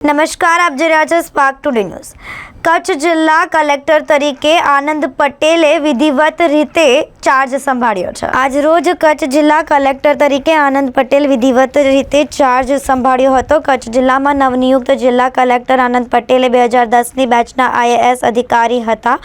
નમસ્કાર, આપ જોઈ રહ્યા છો સ્પાર્ક ટુડે ન્યૂઝ કચ્છ જિલ્લા કલેક્ટર તરીકે આનંદ પટેલે વિધિવત રીતે ચાર્જ સંભાળ્યો છે. આજ રોજ કચ્છ જિલ્લા કલેક્ટર તરીકે આનંદ પટેલ વિધિવત રીતે ચાર્જ સંભાળ્યો હતો. કચ્છ જિલ્લામાં નવનિયુક્ત જિલ્લા કલેક્ટર આનંદ પટેલે બે હજાર દસની બેચના આઈએએસ અધિકારી હતા.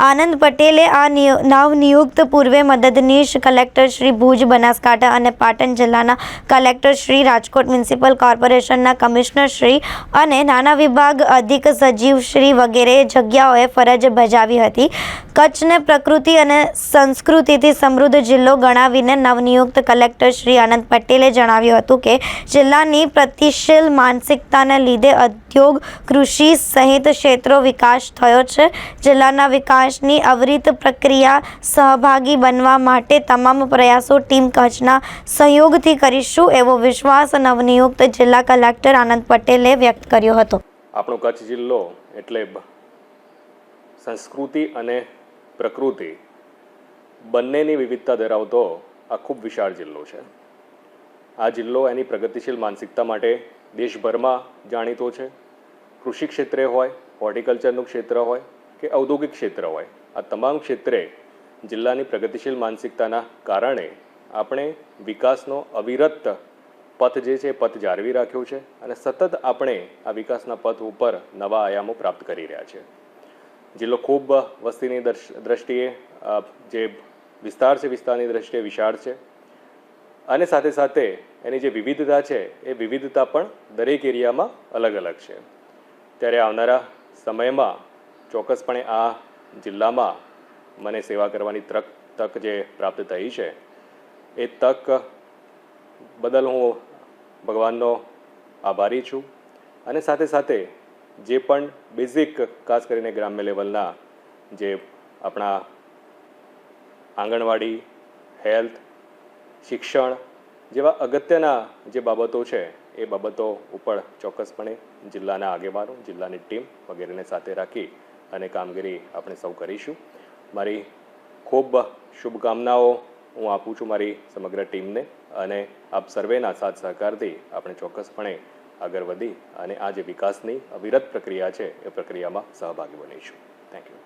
આનંદ પટેલે આ નિયુ- નવનિયુક્ત પૂર્વે મદદનીશ કલેક્ટર શ્રી ભુજ બનાસકાંઠા અને પાટણ જિલ્લાના કલેક્ટર શ્રી રાજકોટ મ્યુનિસિપલ કોર્પોરેશનના કમિશનર શ્રી અને નાના વિભાગ અધિક સચિવ શ્રી વગેરે જગ્યાઓએ ફરજ બજાવી હતી. કચ્છને પ્રકૃતિ અને સંસ્કૃતિથી સમૃદ્ધ જિલ્લો ગણાવીને નવનિયુક્ત કલેક્ટર શ્રી આનંદ પટેલે જણાવ્યું હતું કે, જિલ્લાની પ્રતિશીલ માનસિકતાને લીધે ઉદ્યોગ, કૃષિ સહિત ક્ષેત્રો વિકાસ થયો છે. જિલ્લાના વિકાસની અવિરત પ્રક્રિયા સહભાગી બનવા માટે તમામ પ્રયાસો ટીમ કચ્છના સહયોગથી કરીશું એવો વિશ્વાસ નવનિયુક્ત જિલ્લા કલેક્ટર આનંદ પટેલે વ્યક્ત કર્યો હતો. આપણો કચ્છ જિલ્લો એટલે સંસ્કૃતિ અને પ્રકૃતિ બંનેની વિવિધતા ધરાવતો આ ખૂબ વિશાળ જિલ્લો છે. આ જિલ્લો એની પ્રગતિશીલ માનસિકતા માટે દેશભરમાં જાણીતો છે. કૃષિ ક્ષેત્રે હોય, હોર્ટિકલ્ચરનું ક્ષેત્ર હોય કે ઔદ્યોગિક ક્ષેત્ર હોય. આ તમામ ક્ષેત્રે જિલ્લાની પ્રગતિશીલ માનસિકતાના કારણે આપણે વિકાસનો અવિરત પથ જે છે પથ જાળવી રાખ્યો છે અને સતત આપણે આ વિકાસના પથ ઉપર નવા આયામો પ્રાપ્ત કરી રહ્યા છે. જિલ્લો ખૂબ વસ્તીની દ્રષ્ટિએ જે વિસ્તાર છે વિસ્તારની દ્રષ્ટિએ વિશાળ છે. અને સાથે સાથે એની જે વિવિધતા છે એ વિવિધતા પણ દરેક એરિયામાં અલગ અલગ છે. ત્યારે આવનારા સમયમાં ચોક્કસપણે આ જિલ્લામાં મને સેવા કરવાની તક તક જે પ્રાપ્ત થઈ છે, એ તક બદલ હું ભગવાનનો આભારી છું. અને સાથે સાથે જે પણ બેઝિક ખાસ કરીને ગ્રામ્ય લેવલના જે આપણા આંગણવાડી હેલ્થ શિક્ષણ જેવા અગત્યના જે બાબતો છે, એ બાબતો ઉપર ચોક્કસપણે જિલ્લાના આગેવાનો, જિલ્લાની ટીમ વગેરેને સાથે રાખી અને કામગીરી આપણે સૌ કરીશું. મારી ખૂબ શુભકામનાઓ હું આપું છું મારી સમગ્ર ટીમને અને આપ સર્વેના સાથ સહકારથી આપણે ચોક્કસપણે આગળ વધી અને આ જે વિકાસની અવિરત પ્રક્રિયા છે, એ પ્રક્રિયામાં સહભાગી બનીશું. Thank you